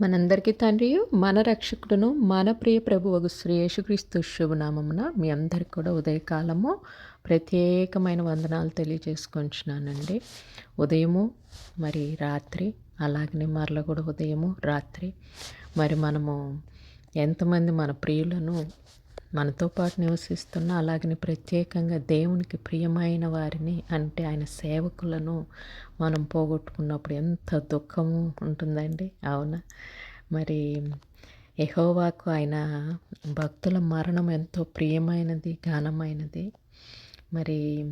మనందరికీ తండ్రియు మన రక్షకుడును మన ప్రియ ప్రభువగు శ్రీ యేసుక్రీస్తు శుభనామమున మీ అందరికి కూడా ఉదయకాలము. ప్రత్యేకమైన వందనాలు తెలియజేసుకుంటున్నానండి. ఉదయము మరి రాత్రి అలాగనే మరల కూడా ఉదయము రాత్రి. మరి మనము ఎంతమంది మన ప్రియులను మనతో పాటు నివసిస్తున్న అలాగని ప్రత్యేకంగా దేవునికి ప్రియమైన వారిని అంటే ఆయన సేవకులను మనం పోగొట్టుకున్నప్పుడు ఎంత దుఃఖము ఉంటుందండి. అవునా? మరి ఎహోవాకు ఆయన భక్తుల మరణం ఎంతో ప్రియమైనది ఘనమైనది. మరి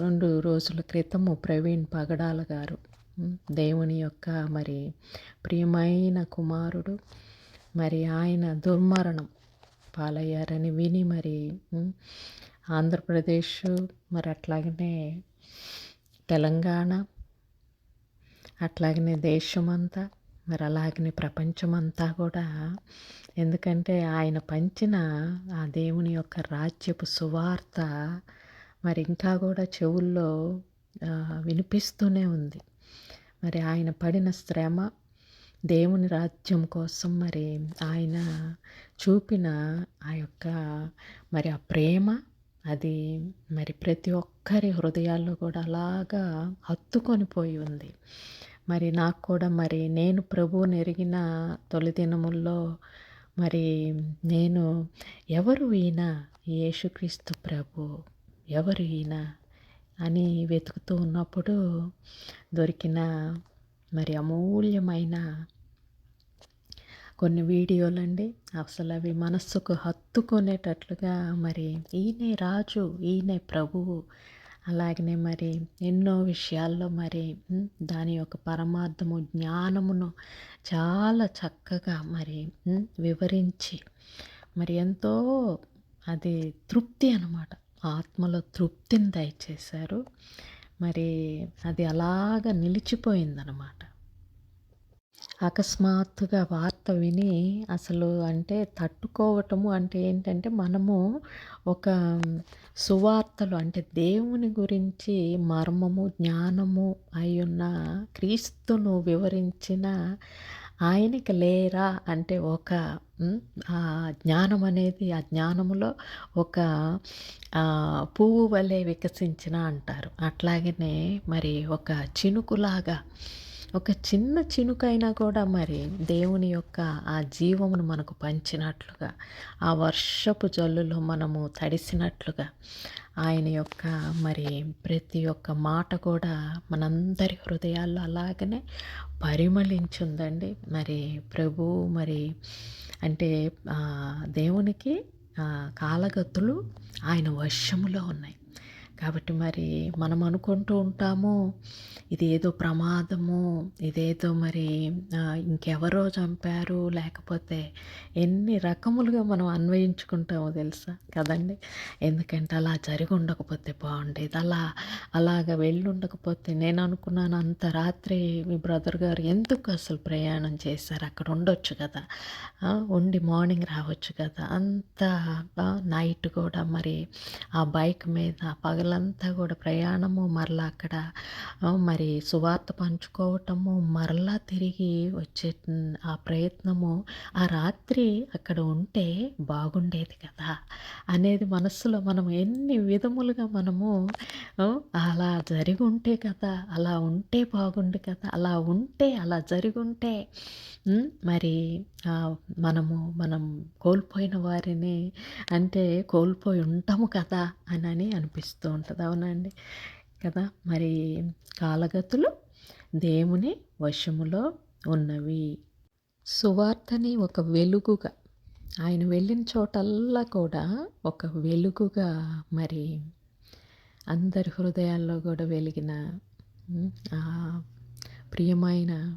రెండు రోజుల క్రితము ప్రవీణ్ పగడాల గారు దేవుని యొక్క మరి ప్రియమైన కుమారుడు. మరి ఆయన దుర్మరణం పాలయ్యారని విని మరి ఆంధ్రప్రదేశ్ మరి అట్లాగనే తెలంగాణ అట్లాగనే దేశమంతా మరి అలాగనే ప్రపంచమంతా కూడా. ఎందుకంటే ఆయన పంచిన ఆ దేవుని యొక్క రాజ్యపు సువార్త మరి ఇంకా కూడా చెవుల్లో వినిపిస్తూనే ఉంది. మరి ఆయన పడిన శ్రమ దేవుని రాజ్యం కోసం మరి ఆయన చూపిన ఆ యొక్క మరి ఆ ప్రేమ అది మరి ప్రతి ఒక్కరి హృదయాల్లో కూడా అలాగా హత్తుకొని పోయి ఉంది. మరి నాకు కూడా మరి నేను ప్రభువుని ఎరిగిన తొలి దినముల్లో మరి నేను ఎవరు ఈయన? యేసుక్రీస్తు ప్రభు. ఎవరు ఈయన? అని వెతుకుతూ ఉన్నప్పుడు దొరికిన మరి అమూల్యమైన కొన్ని వీడియోలు అండి అసలు అవి మనస్సుకు హత్తుకునేటట్లుగా మరి ఈయనే రాజు ఈయనే ప్రభువు అలాగనే మరి ఎన్నో విషయాల్లో మరి దాని యొక్క పరమార్థము జ్ఞానమును చాలా చక్కగా మరి వివరించి మరి ఎంతో అది తృప్తి అనమాట ఆత్మలో తృప్తిని దయచేశారు. మరి అది అలాగ నిలిచిపోయిందనమాట అకస్మాత్తుగా వార్త విని అసలు అంటే తట్టుకోవటము అంటే ఏంటంటే మనము ఒక సువార్తలు అంటే దేవుని గురించి మర్మము జ్ఞానము అయ్యున్న క్రీస్తును వివరించిన ఆయనకి లేరా అంటే ఒక ఆ జ్ఞానం అనేది ఆ జ్ఞానములో ఒక పువ్వు వలె వికసించిన అంటారు. అట్లాగనే మరి ఒక చినుకులాగా ఒక చిన్న చినుకైనా కూడా మరి దేవుని యొక్క ఆ జీవమును మనకు పంచినట్లుగా ఆ వర్షపు జల్లులో మనము తడిసినట్లుగా ఆయన యొక్క మరి ప్రతి ఒక్క మాట కూడా మనందరి హృదయాల్లో అలాగనే పరిమళించుందండి. మరి ప్రభు మరి అంటే దేవునికి కాలగతులు ఆయన వర్షములో ఉన్నాయి. కాబట్టి మరి మనం అనుకుంటూ ఉంటాము ఇదేదో ప్రమాదము ఇదేదో మరి ఇంకెవరో చంపారు లేకపోతే ఎన్ని రకములుగా మనం అన్వయించుకుంటామో తెలుసా? కదండి? ఎందుకంటే అలా జరిగి ఉండకపోతే బాగుండేది. అలా అలాగ వెళ్ళి ఉండకపోతే నేను అనుకున్నాను అంత రాత్రి మీ బ్రదర్ గారు ఎందుకు అసలు ప్రయాణం చేశారు? అక్కడ ఉండొచ్చు కదా. ఉండి మార్నింగ్ రావచ్చు కదా. అంత నైట్ కూడా మరి ఆ బైక్ మీద పగలంతా కూడా ప్రయాణము మరలా అక్కడ మరి సువార్త పంచుకోవటము మరలా తిరిగి వచ్చే ఆ ప్రయత్నము ఆ రాత్రి అక్కడ ఉంటే బాగుండేది కదా అనేది మనస్సులో మనం ఎన్ని విధములుగా మనము అలా జరిగి ఉంటే కదా అలా ఉంటే బాగుండు కదా అలా ఉంటే అలా జరుగుంటే ఉంటే మరి మనము మనం కోల్పోయిన వారిని అంటే కోల్పోయి ఉంటాము కదా అని అనిపిస్తూ ఉంటుంది. అవునండి కదా? మరి కాలగతులు దేవుని వశములో ఉన్నవి. సువార్తని ఒక వెలుగుగా ఆయన వెళ్ళిన చోటల్లా కూడా ఒక వెలుగుగా మరి అందరి హృదయాల్లో కూడా వెలిగిన ప్రియమైన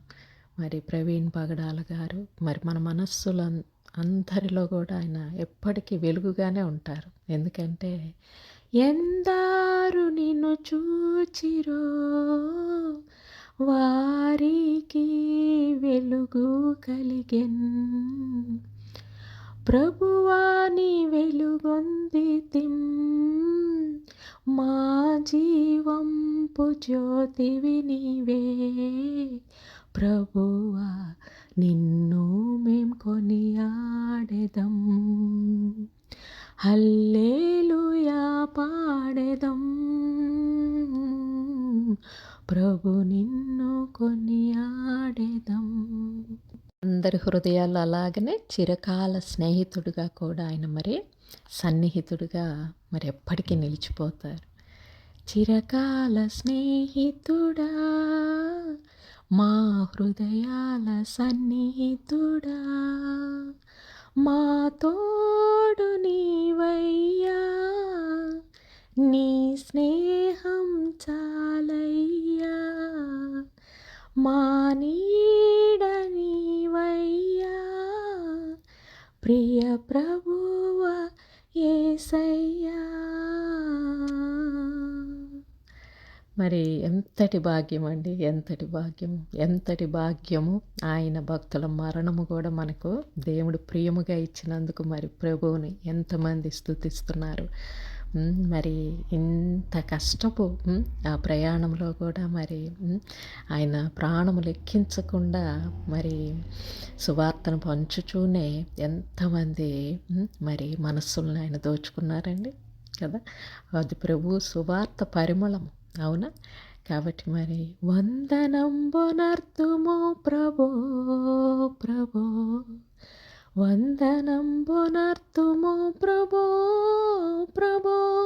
మరి ప్రవీణ్ పగడాల గారు మరి మన మనస్సుల అందరిలో కూడా ఆయన ఎప్పటికీ వెలుగుగానే ఉంటారు. ఎందుకంటే ఎందారు నిన్ను చూచిరో? వారికి వెలుగు కలిగెన్. ప్రభువాని వెలుగొందితిం మా జీవంపు జ్యోతివి నీవే. ప్రభువా నిన్ను మేం కొనియాడెదం. హల్లేలుయా పాడెదం. ప్రభు నిన్ను కొనియాడెదం. అందరి హృదయాలు అలాగనే చిరకాల స్నేహితుడిగా కూడా ఆయన మరి సన్నిహితుడిగా మరి ఎప్పటికీ నిలిచిపోతారు. చిరకాల స్నేహితుడా మా హృదయాల సన్నిహితుడా. మా తోడు నీవయ్యా నీ స్నేహం చాలయ్యా. మా నీడ నీవయ్యా ప్రియ ప్రభువ ఏసయ్యా. మరి ఎంతటి భాగ్యం అండి ఎంతటి భాగ్యం? ఎంతటి భాగ్యము? ఆయన భక్తుల మరణము కూడా మనకు దేవుడు ప్రియముగా ఇచ్చినందుకు మరి ప్రభువుని ఎంతమంది స్థుతిస్తున్నారు. మరి ఇంత కష్టపు ఆ ప్రయాణంలో కూడా మరి ఆయన ప్రాణము లెక్కించకుండా మరి సువార్తను పంచుచూనే ఎంతమంది మరి మనస్సులను ఆయన దోచుకున్నారండి కదా? అది ప్రభు సువార్త పరిమళము. అవునా? కాబట్టి మరి వందనంబునర్తుము ప్రభో ప్రభో. వందనంబునర్తుము ప్రభో ప్రభో.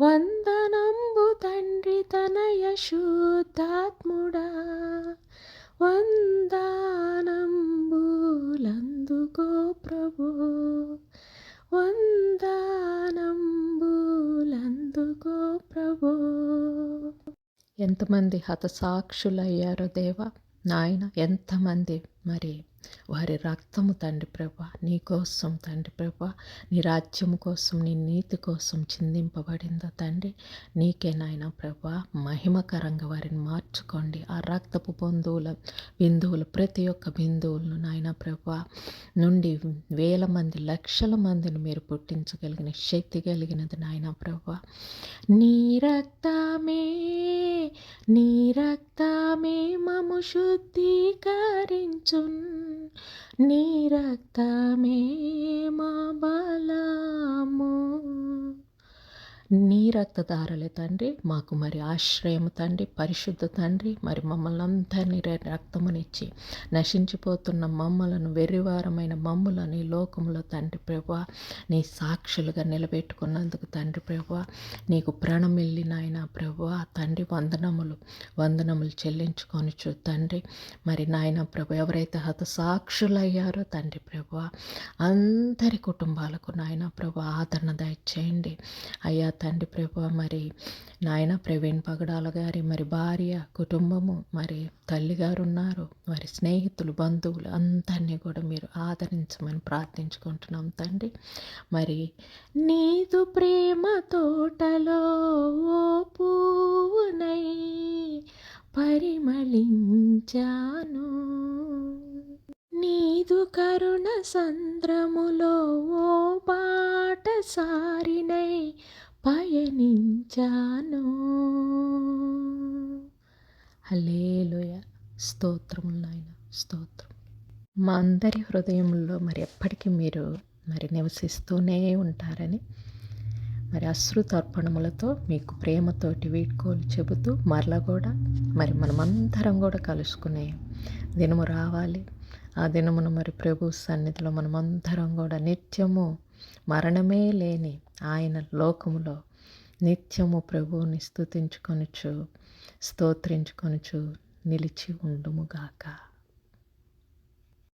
వందనంబు తండ్రి తనయ శుద్ధాత్ముడా వందనంబులందుకో ప్రభో. ఎందుకో ప్రభో? ఎంతమంది హతసాక్షులయ్యారో దేవా? నాయన ఎంతమంది? మరి వారి రక్తము తండ్రి ప్రభ నీ కోసం తండ్రి ప్రభ నీ రాజ్యము కోసం నీ నీతి కోసం చిందింపబడిందో తండ్రి? నీకే నాయన ప్రభ మహిమకరంగా వారిని మార్చుకోండి. ఆ రక్తపు బంధువుల బిందువులు ప్రతి ఒక్క బిందువులను నాయన ప్రభ నుండి వేల మంది లక్షల మందిని మీరు పుట్టించగలిగిన శక్తి కలిగినది నాయన ప్రభ. నీ రక్తమే నీ రక్తమే మము శుద్ధీకరించున్ నీ రక్తమే మా బా నీ రక్తధారలే తండ్రి మాకు మరి ఆశ్రయము తండ్రి పరిశుద్ధ తండ్రి మరి మమ్మల్ని అందరినీ రక్తమునిచ్చి నశించిపోతున్న మమ్మలను వెర్రివారమైన మమ్ములని లోకంలో తండ్రి ప్రభా నీ సాక్షులుగా నిలబెట్టుకున్నందుకు తండ్రి ప్రభా నీకు ప్రణమిల్లి నాయన ప్రభా తండ్రి వందనములు వందనములు చెల్లించుకొని చూ తండ్రి. మరి నాయన ప్రభు ఎవరైతే హతసాక్షులయ్యారో తండ్రి ప్రభా అందరి కుటుంబాలకు నాయన ప్రభు ఆదరణ దయచేయండి. అయ్యా తండ్రి ప్రభు మరి నాయన ప్రవీణ్ పగడాల గారి మరి భార్య కుటుంబము మరి తల్లిగారు ఉన్నారు మరి స్నేహితులు బంధువులు అందరినీ కూడా మీరు ఆదరించమని ప్రార్థించుకుంటున్నాం తండ్రి. మరి నీదు ప్రేమ తోటలో ఓ పరిమళించాను. నీదు కరుణ సంద్రములో ఓ సారినై హలేలోయ స్తోత్రములు నాయన స్తోత్రం. మా అందరి హృదయంలో మరి ఎప్పటికీ మీరు మరి నివసిస్తూనే ఉంటారని మరి అశ్రుతర్పణములతో మీకు ప్రేమతోటి వీడ్కోలు చెబుతూ మరలా కూడా మరి మనమందరం కూడా కలుసుకునే దినము రావాలి. ఆ దినమును మరి ప్రభు సన్నిధిలో మనమందరం కూడా నిత్యము మరణమే లేని ఆయన లోకములో నిత్యము ప్రభువుని స్థుతించుకొనుచు స్తోత్రించుకొనుచు నిలిచి ఉండుముగాక